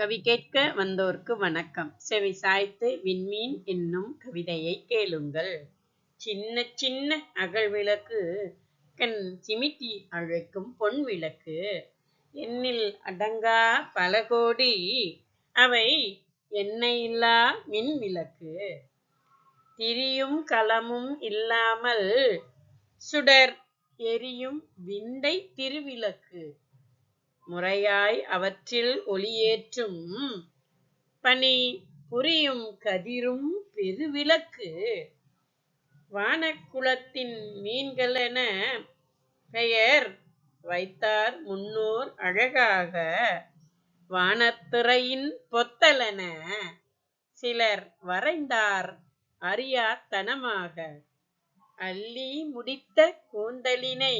கவி கேட்க வந்தோர்க்கு வணக்கம். செவி சாய்த்து விண்மீன் என்னும் கவிதையை கேளுங்கள். சின்ன சின்ன அகல் விளக்கு கண் சிமிட்டி அழைக்கும் பொன் விளக்கு எண்ணில் அடங்கா பல கோடி அவை எண்ணெயில்லா மின் விளக்கு திரியும் களமும் இல்லாமல் சுடர் எரியும் விண்டை திருவிளக்கு. முறையாய் அவற்றில் ஒளியேற்றும் பனி புரியும் கதிரும் பெருவிளக்கு. வானக்குளத்தின் மீன்களென பெயர் வைத்தார் முன்னோர் அழகாக. வானத்துறையின் பொத்தலென சிலர் வரைந்தார் அறியாத்தனமாக அள்ளி முடித்த கூந்தலினை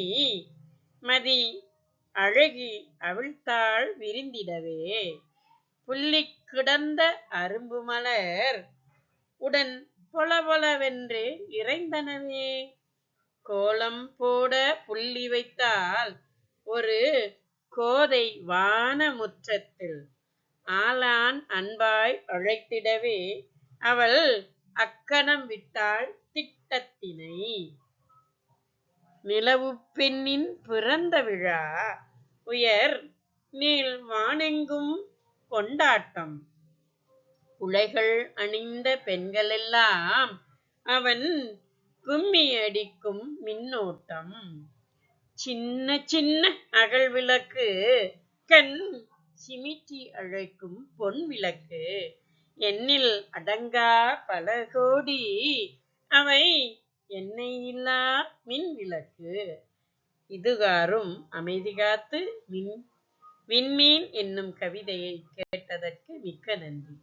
மதி அழகி அவிழ்த்தாள் விரிந்திடவே. புள்ளிக் கிடந்த அரும்பு மலர் உடன் பொலபொலவென்று இறைந்தனவே. கோலம் போட புள்ளி வைத்தால் ஒரு கோதை வான முற்றத்தில் ஆளான் அன்பாய் அழைத்திடவே. அவள் அக்கணம் விட்டாள் திட்டத்தினை. நிலவு பெண்ணின் பிறந்த விழா உயர் நீள் வானெங்கும் கொண்டாட்டம். உலைகள் அணிந்த பெண்களெல்லாம் அவன் கும்மி அடிக்கும் மின்னோட்டம். சின்ன சின்ன அகல் விளக்கு கண் சிமிட்டி அழைக்கும் பொன் விளக்கு. எண்ணில் அடங்கா பல கோடி அவை எண்ணெயில்லா மின் விளக்கு. இதுகாரும் அமைதி காத்து மின் விண்மீன் என்னும் கவிதையை கேட்டதற்கு மிக்க நன்றி.